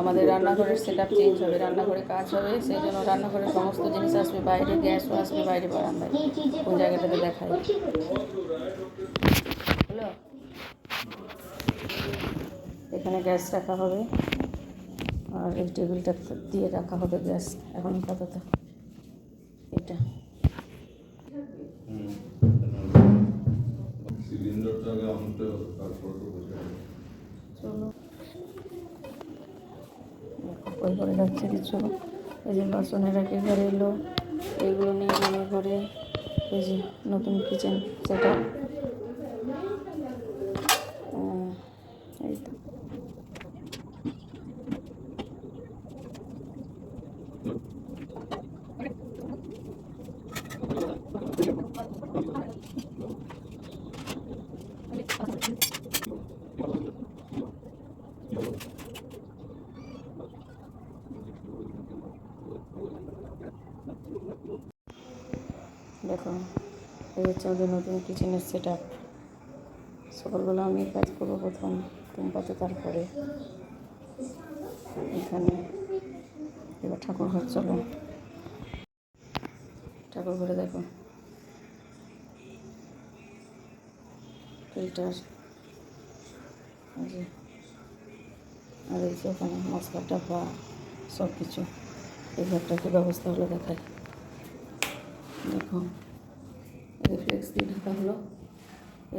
আমাদের রান্নাঘরের set up change হবে রান্নাঘরে কাজ হবে সেই জন্য রান্নাঘরের সমস্ত জিনিস আসবে বাইরে গ্যাসও আসবে বাইরে বারান্দায়। কোন জায়গাটাতে দেখায় হলো? এখানে গ্যাস রাখা হবে আর এই টেবিলটা দিয়ে রাখা হবে গ্যাস এখন আপাতত। এটা। সিলিন্ডারটা আগে আনতে হবে তারপর তো চলো। ওই ঘরে যাচ্ছে কিছু। এই যে বাসনের এক ঘরে এলো। এগুলো নিয়ে আমার ঘরে, এই যে নতুন কিচেন সেটা এই তো দেখো এই হচ্ছে আমাদের নতুন কিচেনের সেট আপ সকালবেলা আমি কাজ করব প্রথম টুম্পাতে তারপরে এখানে। এবার ঠাকুর ঘর চলো। ঠাকুর ঘরে দেখো। ফিল্টার আর এই যে ওখানে মশলার ডাব্বা সব কিছু এই ঘরটা কি ব্যবস্থা হলো দেখায়। দেখো। রিফ্লেক্স দিয়ে ঢাকা হলো।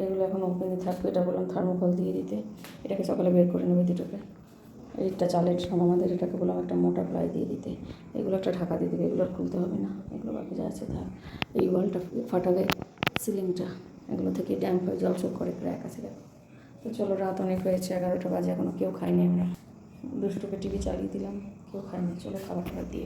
এগুলো এখন ওপেনে থাকবে, এটা বললাম থার্মোকল দিয়ে দিতে। এটাকে সকালে বের করে নেবে দুটোকে। এইটা চালের সম আমাদের এটাকে বললাম একটা মোটা প্লাই দিয়ে দিতে। এগুলো একটা ঢাকা দিয়ে দেবে, এগুলো আর খুলতে হবে না। এগুলো বাকি যা আছে থাক। এই ওয়ালটা ফাটাবে সিলিংটা, এগুলো থেকে ড্যাম্প হয়ে জল শোক করে ক্র্যাক আছে দেখো তো চলো, রাত অনেক হয়েছে, এগারোটা বাজে এখনও কেউ খায়নি আমরা। দুষ্টুকে টিভি চালিয়ে দিলাম, কেউ খায়নি। চলো খাবার খাবার দিয়ে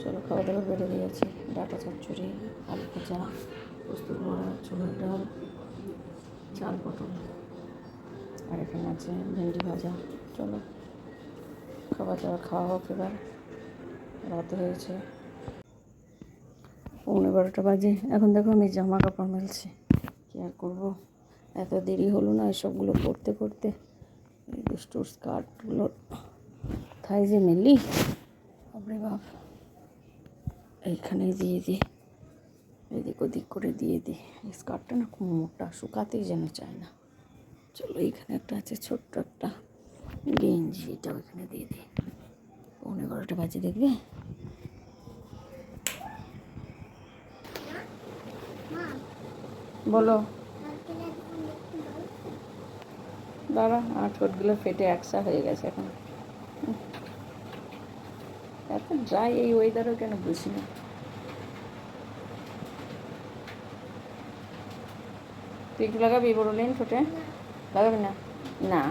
চলো খাওয়া দাওয়া বেড়ে দিয়েছে ডাটা চচ্চড়ি, আলু কাঁচা পোস্ত ভরা ছোলার ডাল, চাল পটল। আর এখানে আছে ভেন্ডি ভাজা। চলো, খাবার দাবার খাওয়া হোক এবার। রাত হয়েছে পৌনে বারোটা বাজে। এখন দেখো আমি জামা কাপড় মেলছি। কী আর করব? এত দেরি হলো না এসবগুলো করতে করতে। দুষ্টুর স্কার্টগুলো থাই যে মেলি। বাপরে বাপ। এইখানে দিয়ে দিই এদিক ওদিক করে দিয়ে দিই এই স্কার্টটা না খুব মোটা, শুকাতেই যেন চায় না। চলো এইখানে একটা আছে, ছোট্ট একটা। গেঞ্জি এটাও এখানে দিয়ে দিই পৌনে বারোটা বাজে দেখবে? বলো। দাঁড়া, আমার ঠোঁটগুলো ফেটে একসা হয়ে গেছে এখন। এত ড্রাই এই ওয়েদারও কেন বুঝি না? তুই একটু লাগাবি বড় লেন ঠোঁটে? লাগাবি না? না।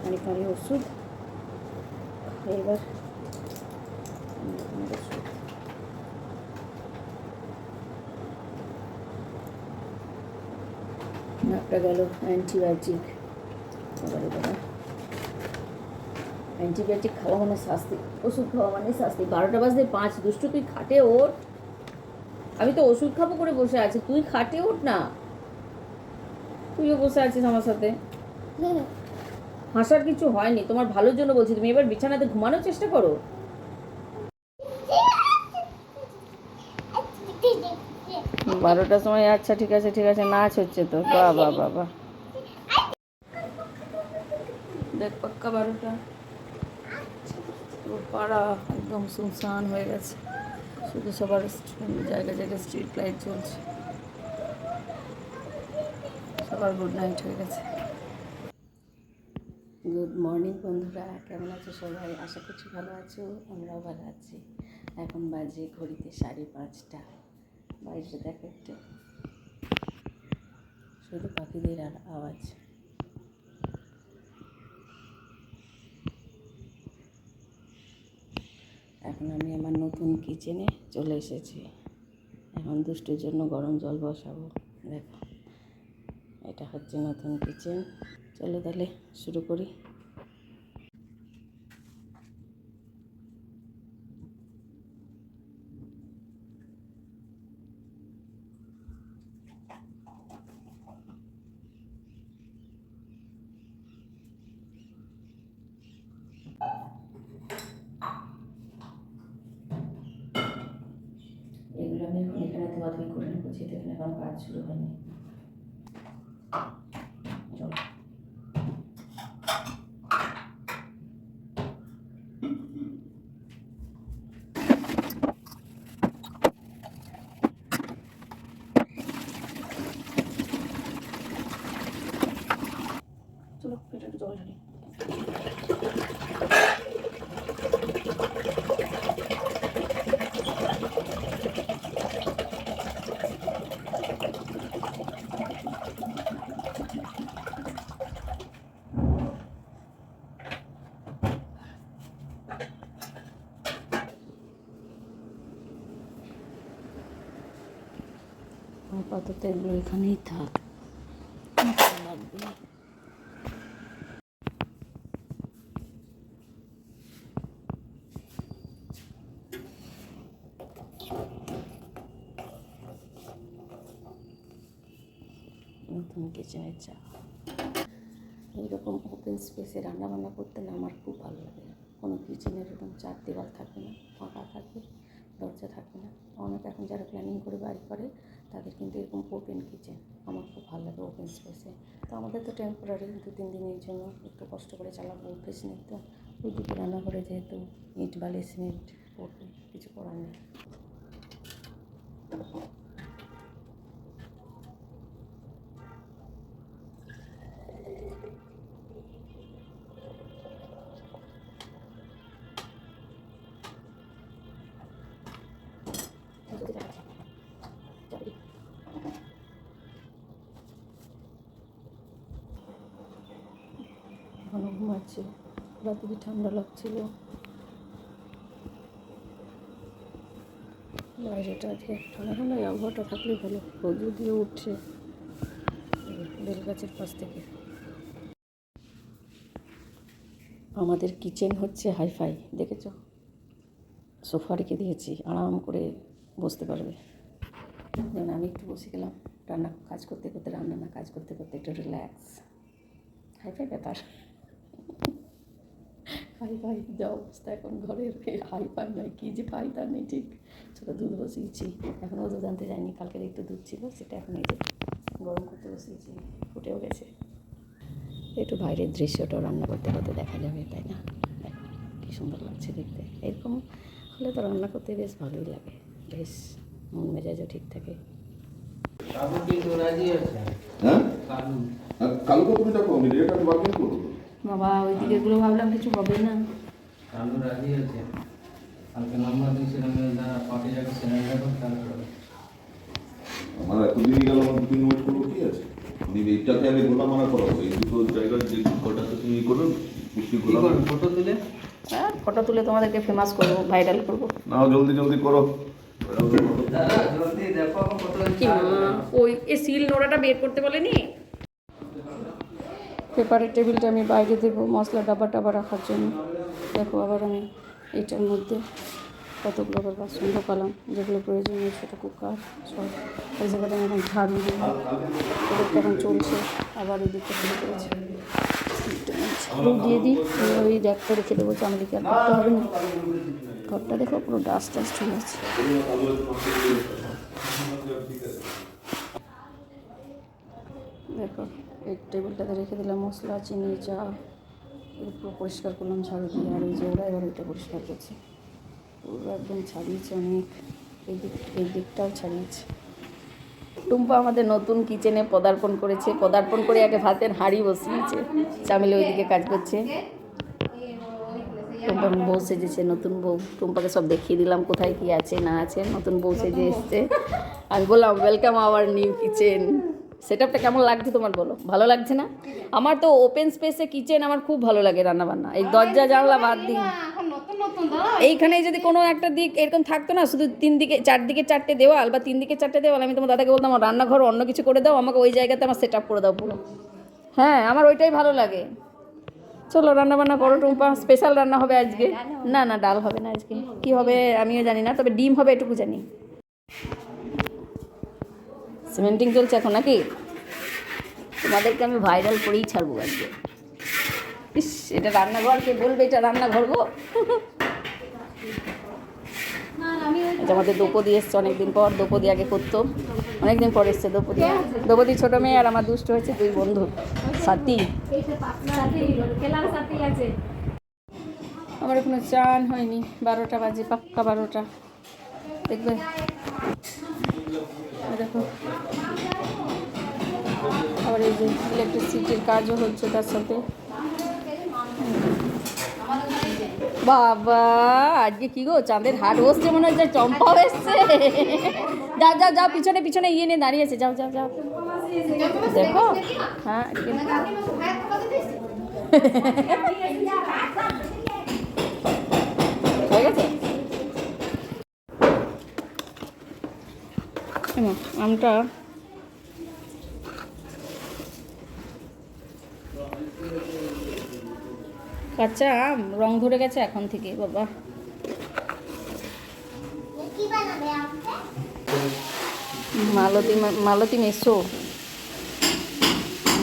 খালি খালি ওষুধ এবার নাকটা গেল অ্যান্টিবায়োটিক। অ্যান্টিবায়োটিক খাওয়া মানে শাস্তি। ওষুধ খাওয়া মানে শাস্তি। বারোটা বাজতে পাঁচ দুষ্টু তুই খাটে ওঠ। আমি তো ওষুধ খাব করে বসে আছি। তুই খাটে ওঠ না। তুইও বসে আছিস আমার সাথে। হাসার কিছু হয়নি। তোমার ভালোর জন্য বলছি। তুমি এবার বিছানাতে ঘুমানোর চেষ্টা করো। বারোটার সময় আচ্ছা ঠিক আছে ঠিক আছে নাচ হচ্ছে তো। বাহ বাহ দেখ পাক্কা বারোটা। পাড়া একদম শুনশান হয়ে গেছে। শুধু সবার জায়গায় জায়গায় স্ট্রিট লাইট চলছে। সবার গুড নাইট হয়ে গেছে। গুড মর্নিং বন্ধুরা। কেমন আছো সবাই? আশা করছি ভালো আছো। আমরাও ভালো আছি। এখন বাজে ঘড়িতে সাড়ে পাঁচটা। বাইরে দেখো একটু। শুধু পাখিদের আওয়াজ। এখন আমি আমার নতুন কিচেনে চলে এসেছি। এখন দুষ্টুর জন্য গরম জল বসাবো। দেখো, এটা হচ্ছে নতুন কিচেন চলো তাহলে শুরু করি এখানে ধোয়াধুয়ি করে নেব, যেহেতু এখানে এখন কাজ শুরু হয়নি। চলো। চলো পেটে একটু জল ঢালি এগুলো এখানেই থাক। লাগবে চা। এইরকম ওপেন স্পেসে রান্নাবান্না করতে না আমার খুব ভালো লাগে। কোনো কিচেনের এরকম চার দেওয়াল থাকবে না, ফাঁকা থাকবে, দরজা থাকবে না। অনেক এখন যারা প্ল্যানিং করে বাড়ি করে তাদের কিন্তু এরকম ওপেন কিচেন আমার খুব ভালো লাগে ওপেন স্পেসে তো আমাদের তো টেম্পোরারি দু তিন দিনের জন্য একটু কষ্ট করে চালাবো, অভ্যেস নেই তো। ওই দুটো রান্না করে যেহেতু ইট বালি সিমেন্ট পড়বে কিছু করার নেই। ঘুমাচ্ছে রাত্রি ঠান্ডা লাগছিল? বাইরেটা আজকে ঠান্ডা ঠান্ডা আবহাওয়াটা থাকলেই ভালো। রোদ দিয়ে উঠছে বেল গাছের পাশ থেকে। আমাদের কিচেন হচ্ছে হাইফাই, দেখেছ? সোফা রেখে দিয়েছি, আরাম করে বসতে পারবে। যেমন আমি একটু বসে গেলাম, রান্না কাজ করতে করতে, রান্না না কাজ করতে করতে একটু রিল্যাক্স হাইফাই ব্যাপার। হাই ফাই যা অবস্থা এখন ঘরের হাই ফাই নয় কী যে পাই তা নেই ঠিক? ছোটো দুধ বসিয়েছি এখনও দুধ আনতে যায়নি কালকের একটু দুধ ছিল সেটা এখন এই যে গরম করতে বসিয়েছি ফুটেও গেছে। একটু বাইরের দৃশ্যটাও রান্না করতে করতে দেখা যাবে তাই না? দেখো কী সুন্দর লাগছে দেখতে। এরকম হলে তো রান্না করতে বেশ ভালোই লাগে বেশ মন মেজাজও ঠিক থাকে। কালু কিন্তু রাজি আছে। হ্যাঁ? কালু। কালকে তুমি দেখো আমি রেট আমি বার্গেন করব। বাবা ওই দিকেগুলো ভাবলাম কিছু হবে না। কালু রাজি আছে। কালকে নাম্বার দিয়েছিলাম যারা পার্টি যাকে সিলিন্ডার করতে আমার এতদিনই গেল আমার দুদিন ওয়েট করব কি আছে? তুমি এইটাকে আমি গোলা মানা করাবো এই দুটো জায়গার যে কটাতে তুমি করো পুষ্টি গোলা ফটো তুলে? হ্যাঁ ফটো তুলে তোমাদেরকে ফেমাস করব ভাইরাল করব। নাও জলদি জলদি করো। দাদা জলদি দেখো ফটো কি ওই সিল নোড়াটা বের করতে বলেনি? পেপারের টেবিলটা আমি বাইরে দেবো, মশলা ডাবা টাবা রাখার জন্য। দেখো আবার আমি এটার মধ্যে কতগুলো আবার বাসন ঢোকালাম, যেগুলো প্রয়োজনীয় ছোটো কুকার সব এই জায়গাটা আমি এখন ঝাড়ু দিই ওদেরটা এখন চলছে, আবার এদিকটা শুরু করেছে দিয়ে দিই ওই র্যাকটা রেখে দেবো চামড়িকে আর করতে হবে না। ঘরটা দেখো পুরো ডাস্ট টাস্ট হয়ে আছে দেখো, এই টেবিলটাতে রেখে দিলাম মশলা, চিনি, চা এগুলো পুরো পরিষ্কার করলাম ঝাড়ু দিয়ে, আর এই যে ওরা এবার ওইটা পরিষ্কার করছে। পুরো একদম ছাড়িয়েছে অনেক, এই দিক, এই দিকটাও ছাড়িয়েছে। টুম্পা আমাদের নতুন কিচেনে পদার্পণ করেছে, পদার্পণ করে আগে ভাতের হাঁড়ি বসিয়েছে। চামিলে ওইদিকে কাজ করছে। টুম্পা বউ সেজেছে, নতুন বউ। টুম্পাকে সব দেখিয়ে দিলাম কোথায় কি আছে, না আছে। নতুন বউ সেজে এসছে। আমি বললাম ওয়েলকাম আওয়ার নিউ কিচেন সেটআপটা কেমন লাগছে তোমার বলো? ভালো লাগছে না? আমার তো ওপেন স্পেসে কিচেন আমার খুব ভালো লাগে রান্না বান্না এই দরজা, জানলা বাদ দিই এইখানে যদি কোনো একটা দিক এরকম থাকতো না, শুধু তিন দিকে চারদিকে চারটে দেওয়াল বা তিন দিকে চারটে দেওয়াল, আমি তোমার দাদাকে বলতাম রান্নাঘর অন্য কিছু করে দাও, আমাকে ওই জায়গাতে আমার সেট আপ করে দাও পুরো। হ্যাঁ আমার ওইটাই ভালো লাগে। চলো রান্না বান্না করো, টুম্পা। স্পেশাল রান্না হবে আজকে। না না, ডাল হবে না আজকে। কি হবে আমিও জানি না, তবে ডিম হবে এটুকু জানি। সিমেন্টিং চলছে এখন নাকি? তোমাদেরকে আমি ভাইরাল করেই ছাড়বো আজকে। ইস, এটা রান্নাঘর, কে বলবে এটা রান্নাঘর গো? এটা আমাদের দ্রৌপদী এসছে, অনেকদিন পর দ্রৌপদী আগে করতো, অনেকদিন পর এসছে দ্রৌপদী। দ্রৌপদী ছোটো মেয়ে আর আমার দুষ্ট হয়েছে দুই বন্ধু, সাথী। আমার এখনও চান হয়নি, বারোটা বাজে, পাক্কা বারোটা। দেখবে? আবার এই যে ইলেকট্রিসিটির কাজও হচ্ছে তার সাথে। বাবা, আজকে কি গো, চাঁদের হাট বসছে মনে হচ্ছে, চম্পাও এসছে। যাও যাও যাও পিছনে পিছনে ইয়ে নিয়ে দাঁড়িয়েছে যাও যাও যাও। দেখো হ্যাঁ হয়ে গেছে? আমটা কাঁচা আম, রং ধরে গেছে এখন থেকে, বাবা। মালতী মালতী মেসো।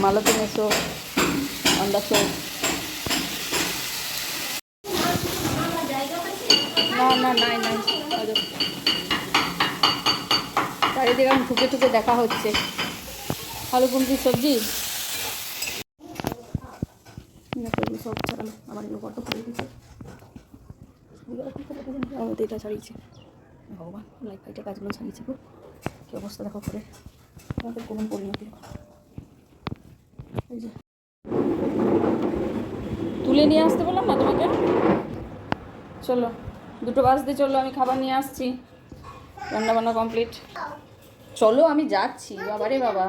মালতী মেসো অন না না, নাই নাই। চারিদিকে এখন ঠুকে ঠুকে দেখা হচ্ছে। আলু কুমড়ি সবজি? সব ছাড়ানো। আমার এগুলো কত পড়ে গেছে এটা ছাড়িয়েছে। ভগবান লাইফ ফাইটের কাজগুলো ছাড়িয়েছে গো কি অবস্থা দেখো করে আমাদের কোনো পরিণতি এই যে। তুলে নিয়ে আসতে বললাম না তোমাকে? চলো, দুটো বাস দিয়ে চলো আমি খাবার নিয়ে আসছি। রান্না বান্না কমপ্লিট চলো আমি যাচ্ছি বাবা রে বাবা।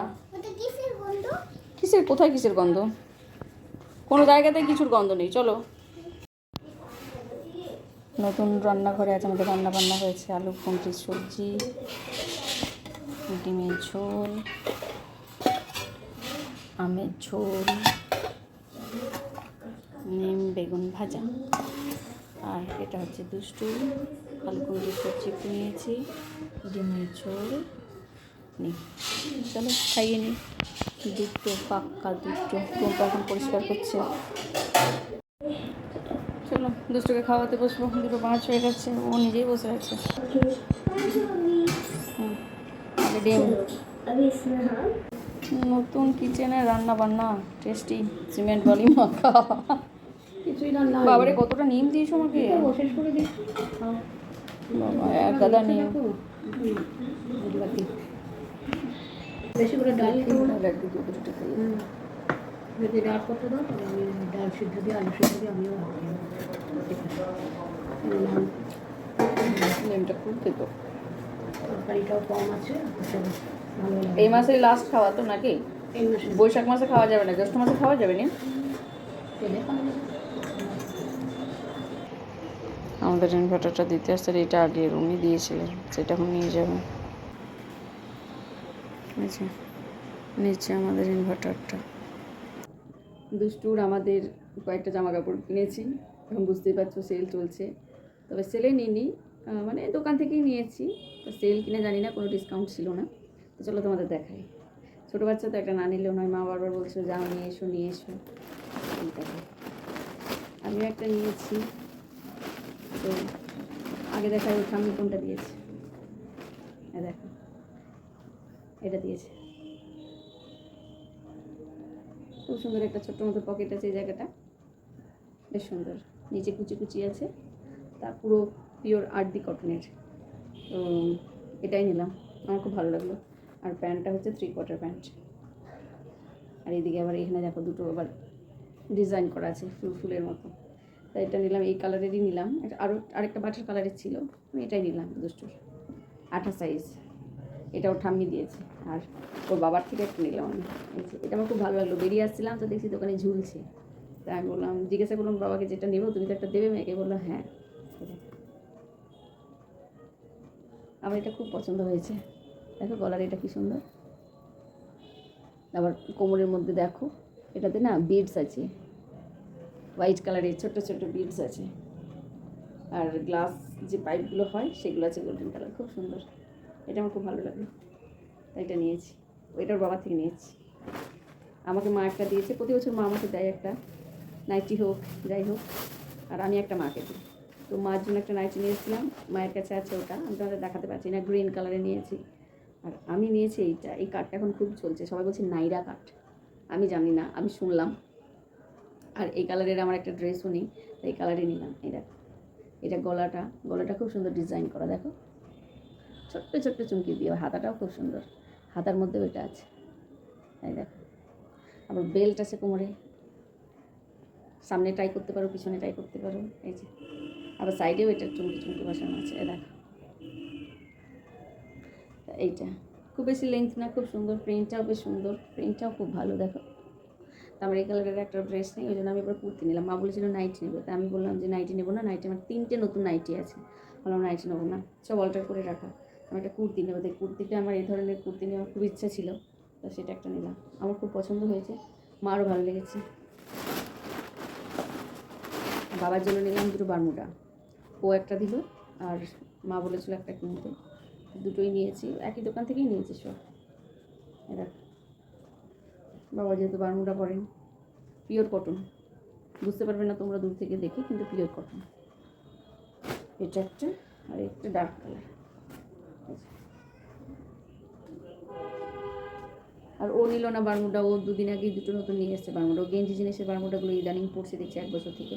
কিসের কোথায় কিসের গন্ধ? কোনো জায়গাতে কিছুর গন্ধ নেই চলো। নতুন রান্নাঘরে আছে আমাদের রান্না বান্না হয়েছে আলু কুমড়ির সবজি ডিমের ঝোল আমের ঝোল নিম বেগুন ভাজা। আর এটা হচ্ছে দুষ্টু। আলু কুমড়ির সবজি নিয়েছি ডিমের ঝোল। নেই। চলো খাইয়ে নিই। দুটো পাক্কা দুটো। টুম্পা এখন পরিষ্কার করছে। চলো দুটোকে খাওয়াতে বসবো। দুটো পাঁচ হয়ে গেছে ও নিজেই বসে আছে। ডিম। নতুন কিচেনে রান্না বান্না টেস্টি সিমেন্ট বালি মাখা। কিছুই রান্না বাবারে কতটা নিম দিয়েছ আমাকে? শেষ করে বাবা এক গাদা নিম। বেশি করে ডাল যদি ডাল করতে দাও তাহলে আমি ডাল সিদ্ধ দিয়ে আলু সিদ্ধ দিয়ে আমিও নিমটা খেতো তরকারিটাও কম আছে তো লাগে। এই মাসে লাস্ট খাওয়া তো নাকি? এই মাসে। বৈশাখ মাসে খাওয়া যাবে না জ্যৈষ্ঠ মাসে খাওয়া যাবে না। আমাদের ইনভার্টারটা দিতে আসছে এটা আগে উনি দিয়েছিলেন সেটা এখন নিয়ে যাবেন আচ্ছা নিচে আমাদের ইনভার্টারটা দুষ্টুর আমাদের কয়েকটা জামা কাপড় কিনেছি, এখন বুঝতেই পারছ সেল চলছে। তবে সেলে নিইনি মানে দোকান থেকেই নিয়েছি। তো সেল কিনে জানি না, কোনো ডিসকাউন্ট ছিল না। তো চলো তোমাদের দেখাই। ছোটো বাচ্চা তো একটা না নিলেও নয়, মা বারবার বলছো, যাও, নিয়ে এসো নিয়ে এসো। আমিও একটা নিয়েছি। তো আগে দেখা ওর সামনে কোনটা দিয়েছি। দেখো। এটা দিয়েছে। খুব সুন্দর একটা ছোট্ট মতো পকেট আছে এই জায়গাটা। বেশ সুন্দর। নিচে কুচি কুচি আছে। তা পুরো পিওর আর্দি কটনের তো এটাই নিলাম। আমার খুব ভালো লাগল। আর প্যান্টটা হচ্ছে থ্রি কোয়ার্টার প্যান্ট আর এদিকে আবার এখানে দেখো দুটো আবার ডিজাইন করা আছে ফুল ফুলের মতো। তাই এটা নিলাম, এই কালারেরই নিলাম। আরও আরেকটা বাটার কালারের ছিল। আমি এটাই নিলাম দুষ্টুর। আঠা সাইজ এটা ওর ঠাম্মি দিয়েছে। আর ওর বাবার থেকে একটা নিলাম আমি। এটা আমার খুব ভালো লাগল। বেরিয়ে আসছিলাম তো দেখছি দোকানে ঝুলছে। তাই আমি বললাম, জিজ্ঞাসা করলাম, বাবাকে যেটা নেব, তুমি তো একটা দেবে মেয়েকে? বলল হ্যাঁ। আমার এটা খুব পছন্দ হয়েছে। দেখো গলার এটা কি সুন্দর। আবার কোমরের মধ্যে দেখো, এটাতে না বিডস আছে। হোয়াইট কালারের ছোট্ট ছোট্ট বিডস আছে। আর গ্লাস যে পাইপগুলো হয়, সেগুলো আছে গোল্ডেন কালার খুব সুন্দর। এটা আমার খুব ভালো লাগল এটা নিয়েছি। ওইটার বাবা থেকে নিয়েছি। আমাকে মা একটা দিয়েছে। প্রতি বছর মা আমাকে দেয় একটা। নাইটি হোক, যাই হোক। আর আমি একটা মাকে দিই। তো মার জন্য একটা নাইটি নিয়েছিলাম। মায়ের কাছে আছে ওটা। আমি তোমাদের দেখাতে পারছি না। গ্রিন কালারে নিয়েছি। আর আমি নিয়েছি এইটা। এই কাঠটা এখন খুব চলছে। সবাই বলছে নাইরা কাঠ আমি জানি না। আমি শুনলাম। আর এই কালারের আমার একটা ড্রেসও নেই। এই কালারে নিলাম। দেখো। এটা গলাটা। গলাটা খুব সুন্দর ডিজাইন করা। দেখো। ছোট্ট ছোট্ট চুমকি দিয়ে হাতাটাও খুব সুন্দর। হাতার মধ্যেও এটা আছে। এই দেখো। আবার বেল্ট আছে কোমরে। সামনে ট্রাই করতে পারো, পিছনে ট্রাই করতে পারো। এই যে। আবার সাইডেও এটা চুমকি চুমকি বসানো আছে। এই দেখো। এইটা। খুব বেশি লেন্থ না, খুব সুন্দর। প্রিন্টটাও বেশ সুন্দর। প্রিন্টটাও খুব ভালো, দেখো। তারপরে এই কালারের একটা ড্রেস নেই ওই জন্য আমি এবার কুর্তি নিলাম। মা বলেছিল নাইটি নেবে। তা আমি বললাম যে নাইটি নেব না নাইটি আমার তিনটে নতুন নাইটি আছে। বললাম নাইটি নেব না। সব অল্টার করে রাখা। আমি একটা কুর্তি নেব। তাই কুর্তিটা আমার এই ধরনের কুর্তি নেওয়ার খুব ইচ্ছা ছিল। তো সেটা একটা নিলাম। আমার খুব পছন্দ হয়েছে। মারও ভালো লেগেছে। বাবার জন্য নিলাম দুটো বারমুডা। ও একটা দিল আর মা বলেছিল একটা কিনতে দুটোই নিয়েছি। একই দোকান থেকেই নিয়েছি সব। এরা বাবা যেহেতু বারমুডা পরেন, পিওর কটন। বুঝতে পারবে না তোমরা দূর থেকে দেখে, কিন্তু পিওর কটন। এটা একটা আর একটা ডার্ক কালার। আর ও নিল না বারমুডা, ও দুদিন আগেই দুটো নতুন নিয়ে এসেছে বারমুডা। ও গেঞ্জি জিনিসের বারমুডাগুলো ইদানিং পড়ছে দেখছি এক বছর থেকে।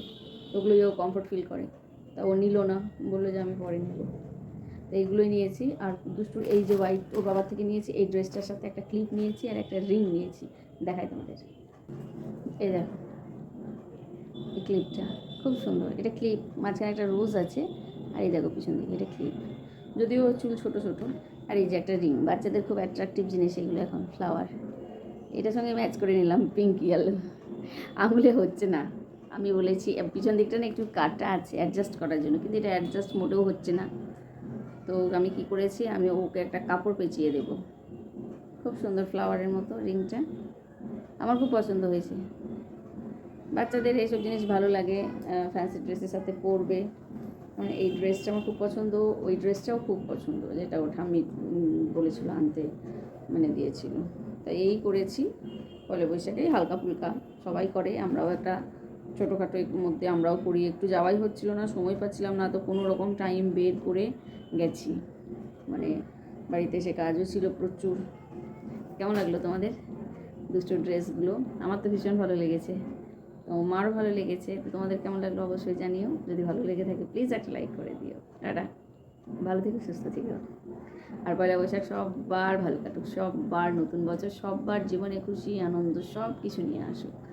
ওগুলোই ও কমফোর্ট ফিল করে। তা ও নিল না, বলল যে আমি পরে নেব। তো এইগুলোই নিয়েছি। আর দুষ্টুর এই যে হোয়াইট ওর বাবার থেকে নিয়েছি, এই ড্রেসটার সাথে একটা ক্লিপ নিয়েছি আর একটা রিং নিয়েছি। দেখাই তোমাদের। এই দেখো, এই ক্লিপটা খুব সুন্দর। এটা ক্লিপ মাঝখানে একটা রোজ আছে। আর এই দেখো পিছন দিকে, এটা ক্লিপ যদিও চুল ছোটো ছোটো। আর এই যে একটা রিং বাচ্চাদের খুব অ্যাট্রাকটিভ জিনিস এগুলো এখন ফ্লাওয়ার এটার সঙ্গে ম্যাচ করে নিলাম পিঙ্ক ইয়েলো আঙুলে হচ্ছে না। আমি বলেছি পিছন দিকটা না একটু কাটা আছে অ্যাডজাস্ট করার জন্য। কিন্তু এটা অ্যাডজাস্ট মোটেও হচ্ছে না। তো আমি কি করেছি, আমি ওকে একটা কাপড় পেঁচিয়ে দেবো। খুব সুন্দর ফ্লাওয়ারের মতো রিংটা আমার খুব পছন্দ হয়েছে। বাচ্চাদের এইসব জিনিস ভালো লাগে ফ্যান্সি ড্রেসের সাথে পরবে। মানে এই ড্রেসটা আমার খুব পছন্দ ওই ড্রেসটাও খুব পছন্দ যেটা ঠাম্মি উম, বলেছিল আনতে মানে দিয়েছিল। তাই এই করেছি পয়লা বৈশাখে হালকা ফুলকা সবাই করে আমরাও একটা ছোটোখাটো মধ্যে আমরাও করি একটু যাওয়াই হচ্ছিল না সময় পাচ্ছিলাম না তো কোনো রকম টাইম বের করে গেছি। মানে বাড়িতে এসে কাজও ছিল প্রচুর। কেমন লাগল তোমাদের দুটো ড্রেসগুলো আমার তো ভীষণ ভালো লেগেছে। তো মারও ভালো লেগেছে। তো তোমাদের কেমন লাগল অবশ্যই জানিও। যদি ভালো লেগে থাকে প্লিজ একটা লাইক করে দিও। টাটা। ভালো থেকো, সুস্থ থেকো। আর পয়লা বৈশাখ সববার ভালো কাটুক। সববার নতুন বছর, সববার জীবনে খুশি, আনন্দ সব কিছু নিয়ে আসুক।